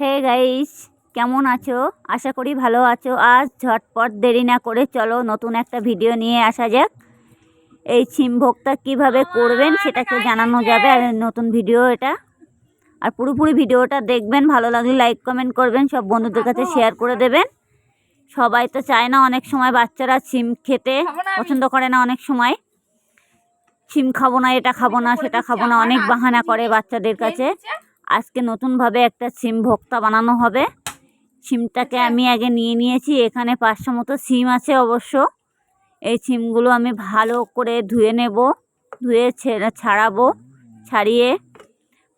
Hey guys কেমন আছো? আশা করি ভালো আছো। আজ ঝটপট দেরি না করে চলো নতুন একটা ভিডিও নিয়ে আসা যাক। এই সিম ভোগটা কীভাবে করবেন সেটাকে জানানো যাবে আর নতুন ভিডিও এটা। আর পুরোপুরি ভিডিওটা দেখবেন ভালো লাগলে লাইক কমেন্ট করবেন সব বন্ধুদের কাছে শেয়ার করে দেবেন। সবাই তো চায় না অনেক সময় বাচ্চারা সিম খেতে পছন্দ করে না অনেক সময়। সিম খাব না এটা খাব না সেটা খাব না অনেক বাহানা করে বাচ্চাদের কাছে। আজকে নতুনভাবে একটা সিম ভোক্তা বানানো হবে। সিমটাকে আমি আগে নিয়ে নিয়েছি, এখানে পাঁচশো মতো সিম আছে অবশ্য। এই সিমগুলো আমি ভালো করে ধুয়ে নেব, ধুয়ে ছেড়ে ছাড়াবো, ছাড়িয়ে।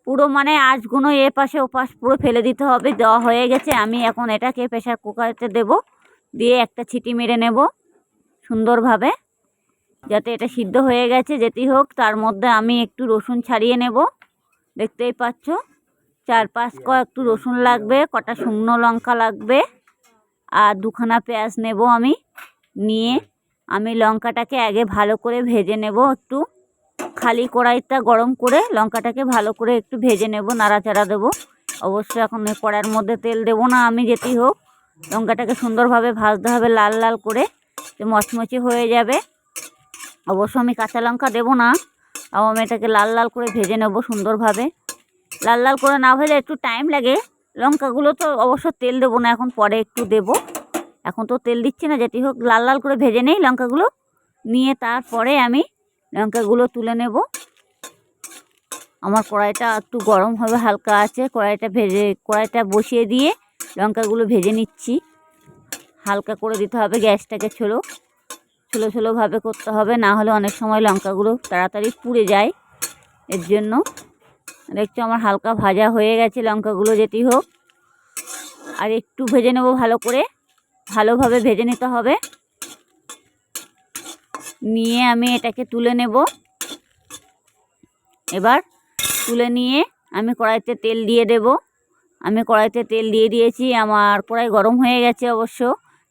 পুরো মানে আঁশগুলো এ পাশে ও পাশ পুরো ফেলে দিতে হবে, দেওয়া হয়ে গেছে। আমি এখন এটাকে প্রেশার কুকারতে দেব, দিয়ে একটা ছিটি মেরে নেব সুন্দরভাবে, যাতে এটা সিদ্ধ হয়ে গেছে, যেটি হোক। তার মধ্যে আমি একটু রসুন ছাড়িয়ে নেব, দেখতেই পাচ্ছ? চার পাঁচ ক একটু রসুন লাগবে কটা শুকনো লঙ্কা লাগবে। আর দুখানা পেঁয়াজ নেব আমি নিয়ে আমি লঙ্কাটাকে আগে ভালো করে ভেজে নেব একটু। খালি কড়াইটা গরম করে লঙ্কাটাকে ভালো করে একটু ভেজে নেব নাড়াচাড়া দেবো। অবশ্যই এখন কড়াইয়ের মধ্যে তেল দেবো না আমি যেতেই হোক। লঙ্কাটাকে সুন্দরভাবে ভাজতে হবে লাল লাল করে মচমচে হয়ে যাবে। অবশ্য আমি কাঁচা লঙ্কা দেবো না আমি এটাকে লাল লাল করে ভেজে নেব সুন্দরভাবে। লাল লাল করে না ভেজে একটু টাইম লাগে। লঙ্কাগুলো তো অবশ্য তেল দেবো না, এখন পরে একটু দেব। এখন তো তেল দিচ্ছি না, যেটি হোক লাল লাল করে ভেজে নেই লঙ্কাগুলো। নিয়ে তারপরে আমি লঙ্কাগুলো তুলে নেব। আমার কড়াইটা একটু গরম হবে, হালকা আছে। কড়াইটা ভেজে, কড়াইটা বসিয়ে দিয়ে লঙ্কাগুলো ভেজে নিচ্ছি। হালকা করে দিতে হবে গ্যাসটাকে ছোলো। ছোলো ছোলোভাবে করতে হবে, না হলে অনেক সময় লঙ্কাগুলো তাড়াতাড়ি পুড়ে যায়। এর জন্য দেখছ আমার হালকা ভাজা হয়ে গেছে লঙ্কাগুলো, যেটি হোক। আর একটু ভেজে নেব ভালো করে। ভালোভাবে ভেজে নিতে হবে। নিয়ে আমি এটাকে তুলে নেব। এবার তুলে নিয়ে আমি কড়াইতে তেল দিয়ে দেব। আমি কড়াইতে তেল দিয়ে দিয়েছি, আমার কড়াই গরম হয়ে গেছে অবশ্য।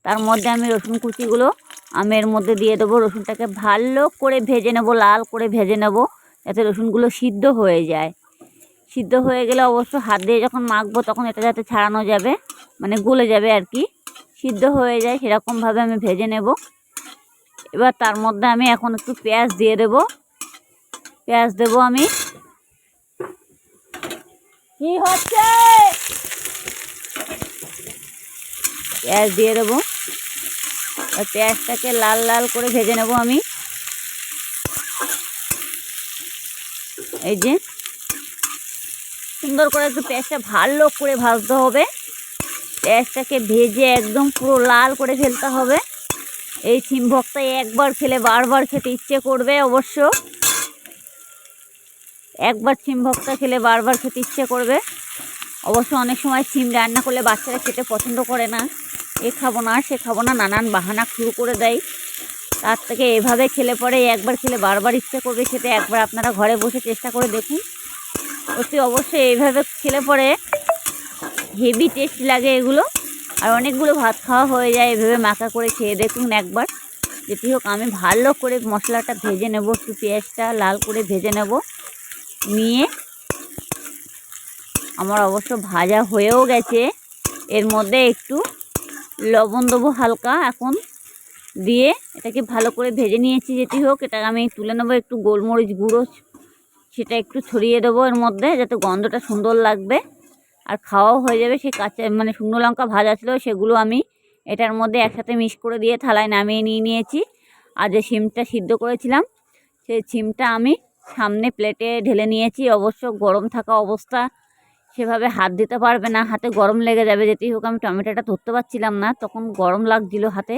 তার মধ্যে আমি রসুন কুচিগুলো আমের মধ্যে দিয়ে দেবো রসুনটাকে ভালো করে ভেজে নেব, লাল করে ভেজে নেব, যাতে রসুনগুলো সিদ্ধ হয়ে যায়। সিদ্ধ হয়ে গেলে অবশ্য হাত দিয়ে যখন মাখবো তখন এটা যাতে ছাড়ানো যাবে মানে গলে যাবে আর কি। সিদ্ধ হয়ে যায়, সেরকমভাবে আমি ভেজে নেব। এবার তার মধ্যে আমি এখন একটু পেঁয়াজ দিয়ে দেব। পেঁয়াজ দেব আমি। কি হচ্ছে? পেঁয়াজ দিয়ে দেবো। পেঁয়াজটাকে লাল লাল করে ভেজে নেব আমি। এই যে সুন্দর করে একটু পেঁয়াজটা ভালো করে ভাজতে হবে। পেঁয়াজটাকে ভেজে একদম পুরো লাল করে ফেলতে হবে। এই সিম ভক্তা একবার খেলে বারবার খেতে ইচ্ছে করবে অবশ্য। একবার সিম ভক্তা খেলে বারবার খেতে ইচ্ছে করবে। অবশ্য অনেক সময় সিম রান্না করলে বাচ্চারা খেতে পছন্দ করে না। এ খাব না সে খাব না, নানান বাহানা শুরু করে দেয়। তার থেকে এভাবে খেলে পরে একবার খেলে বারবার ইচ্ছে করবে খেতে। একবার আপনারা ঘরে বসে চেষ্টা করে দেখুন। অতি অবশ্যই এইভাবে খেলে পরে হেভি টেস্ট লাগে এগুলো। আর অনেকগুলো ভাত খাওয়া হয়ে যায়, এভাবে মাখা করে খেয়ে দেখুন একবার। যেটি হোক, আমি ভালো করে মশলাটা ভেজে নেব, একটু পেঁয়াজটা লাল করে ভেজে নেব, নিয়ে আমার অবশ্য ভাজা হয়েও গেছে। এর মধ্যে একটু লবণ দেবো হালকা এখন, দিয়ে এটাকে ভালো করে ভেজে নিয়েছি, যেটি হোক এটা আমি তুলে নেব, একটু গোলমরিচ গুঁড়ো সেটা একটু ছড়িয়ে দেবো এর মধ্যে, যাতে গন্ধটা সুন্দর লাগবে। আর খাওয়াও হয়ে যাবে সেই কাঁচা মানে শুকনো লঙ্কা ভাজা ছিল, সেগুলো আমি এটার মধ্যে একসাথে মিক্স করে দিয়ে থালায় নামিয়ে নিয়ে নিয়েছি। আর যে সিমটা সিদ্ধ করেছিলাম, সেই সিমটা আমি সামনে প্লেটে ঢেলে নিয়েছি। অবশ্য গরম থাকা অবস্থা, সেভাবে হাত দিতে পারবে না, হাতে গরম লেগে যাবে। যেতেই হোক, আমি টমেটোটা ধরতে পারছিলাম না, তখন গরম লাগছিল হাতে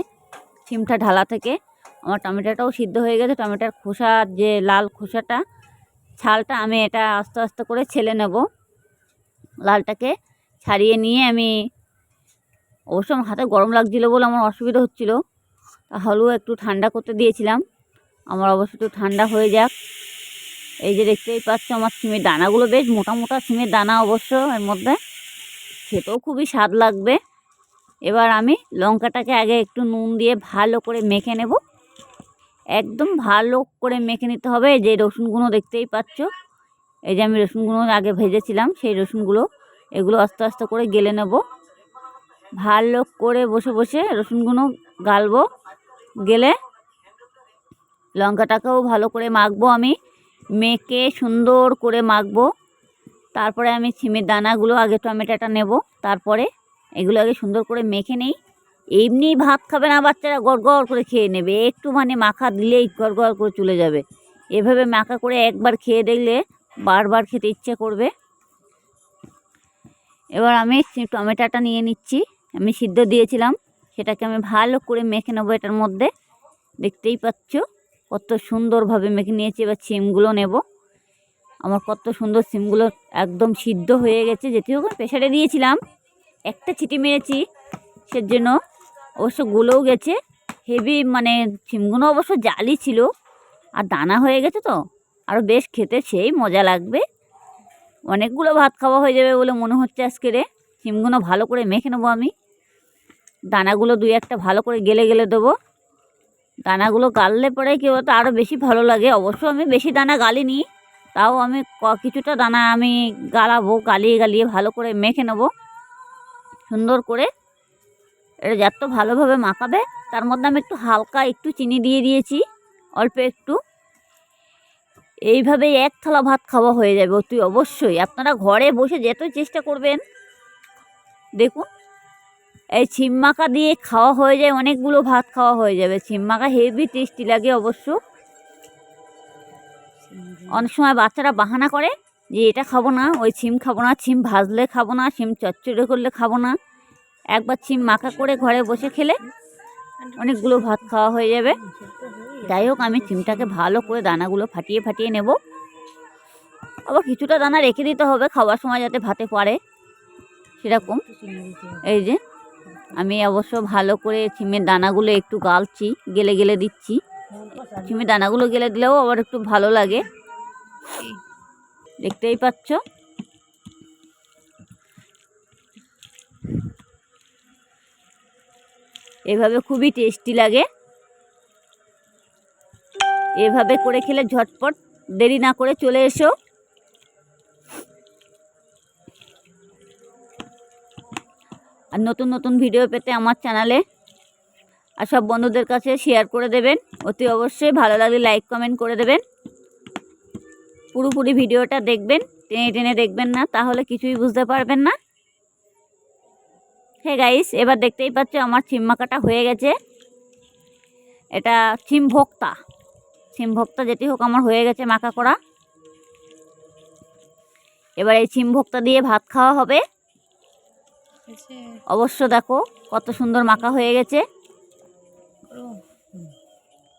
সিমটা ঢালা থেকে। আমার টমেটোটাও সিদ্ধ হয়ে গেছে, টমেটোর খোসা, যে লাল খোসাটা ছালটা আমি এটা আস্তে আস্তে করে ছেলে নেব। লালটাকে ছাড়িয়ে নিয়ে আমি অবশ্য আমার হাতে গরম লাগছিল বলে আমার অসুবিধা হচ্ছিল। তাহলেও একটু ঠান্ডা করতে দিয়েছিলাম। আমার অবশ্য একটু ঠান্ডা হয়ে যাক। এই যে দেখতেই পাচ্ছ আমার সিমের দানাগুলো বেশ মোটা মোটা সিমের দানা অবশ্য এর মধ্যে। খেতেও খুবই স্বাদ লাগবে। এবার আমি লঙ্কাটাকে আগে একটু নুন দিয়ে ভালো করে মেখে নেব। একদম ভালো করে মেখে নিতে হবে। যে রসুনগুলো দেখতেই পাচ্ছ। এই যে আমি রসুনগুলো আগে ভেজেছিলাম, সেই রসুনগুলো এগুলো আস্তে আস্তে করে গেলে নেব। ভালো করে বসে বসে রসুনগুলো গালবো, গেলে লঙ্কাটাকেও ভালো করে মাখবো আমি। মেখে সুন্দর করে মাখবো। তারপরে আমি ছিমের দানাগুলো, আগে টমেটোটা নেব, তারপরে এগুলো আগে সুন্দর করে মেখে নেই। এমনি ভাত খাবে না, বাচ্চারা গড় করে খেয়ে নেবে। একটু মানে মাখা দিলেই গড় করে চলে যাবে। এভাবে মাখা করে একবার খেয়ে দেখলে বারবার খেতে ইচ্ছে করবে। এবার আমি টমেটোটা নিয়ে নিচ্ছি। আমি সিদ্ধ দিয়েছিলাম। সেটাকে আমি ভালো করে মেখে নেব এটার মধ্যে। দেখতেই পাচ্ছ কত সুন্দরভাবে মেখে নিয়েছি। এবার সিমগুলো নেব। আমার কত সুন্দর সিমগুলো একদম সিদ্ধ হয়ে গেছে। যেটিও প্রেশারে দিয়েছিলাম। একটা ছিটি মেরেছি। সেজন্য অবশ্য গুলোও গেছে। হেভি মানে সিমগুলো অবশ্য জালি ছিল। আর দানা হয়ে গেছে তো। আরও বেশ খেতে সেই মজা লাগবে। অনেকগুলো ভাত খাওয়া হয়ে যাবে বলে মনে হচ্ছে আজকে রে। সিমগুলো ভালো করে মেখে নেব আমি। দানাগুলো দুই একটা ভালো করে গেলে গেলে দেবো। দানাগুলো গাললে পরে কি বলতো আরও বেশি ভালো লাগে। অবশ্য আমি বেশি দানা গালিনি। তাও আমি কিছুটা দানা আমি গালাবো, গালিয়ে গালিয়ে ভালো করে মেখে নেব। সুন্দর করে এটা যত ভালোভাবে মাখাবে, তার মধ্যে আমি একটু হালকা একটু চিনি দিয়ে দিয়েছি, অল্প একটু। এইভাবেই এক থালা ভাত খাওয়া হয়ে যাবে অতি অবশ্যই। আপনারা ঘরে বসে যেতেই চেষ্টা করবেন, দেখুন, এই ছিম মাখা দিয়ে খাওয়া হয়ে যায়, অনেকগুলো ভাত খাওয়া হয়ে যাবে। ছিম মাখা হেভি টেস্টি লাগে অবশ্য। অনেক সময় বাচ্চারা বাহানা করে যে, এটা খাব না, ওই ছিম খাব না, ছিম ভাজলে খাব না, ছিম চচ্চড়ে করলে খাব না। একবার ছিম মাখা করে ঘরে বসে খেলে অনেকগুলো ভাত খাওয়া হয়ে যাবে। যাই হোক, আমি ছিমটাকে ভালো করে দানাগুলো ফাটিয়ে ফাটিয়ে নেব। আবার কিছুটা দানা রেখে দিতে হবে খাওয়ার সময় যাতে ভাতে পারে। সেরকম। এই যে, আমি অবশ্য ভালো করে ছিমের দানাগুলো একটু গালছি, গেলে গেলে দিচ্ছি। ছিমের দানাগুলো গেলে দিলেও আবার একটু ভালো লাগে। দেখতেই পাচ্ছ? এভাবে খুবই টেস্টি লাগে। এভাবে করে খেলে ঝটপট দেরি না করে চলে এসো। আর নতুন নতুন ভিডিও পেতে আমার চ্যানেলে আর সব বন্ধুদের কাছে শেয়ার করে দেবেন। অতি অবশ্যই ভালো লাগলে লাইক কমেন্ট করে দেবেন। পুরোপুরি ভিডিওটা দেখবেন, টেনে টেনে দেখবেন না, তাহলে কিছুই বুঝতে পারবেন না। হে গাইস এবার দেখতেই পাচ্ছ আমার ছিম মাকাটা হয়ে গেছে। এটা ছিম ভোক্তা। ছিম ভোক্তা যেটি হোক আমার হয়ে গেছে মাখা করা। এবার এই ছিম ভোক্তা দিয়ে ভাত খাওয়া হবে। অবশ্য দেখো কত সুন্দর মাখা হয়ে গেছে।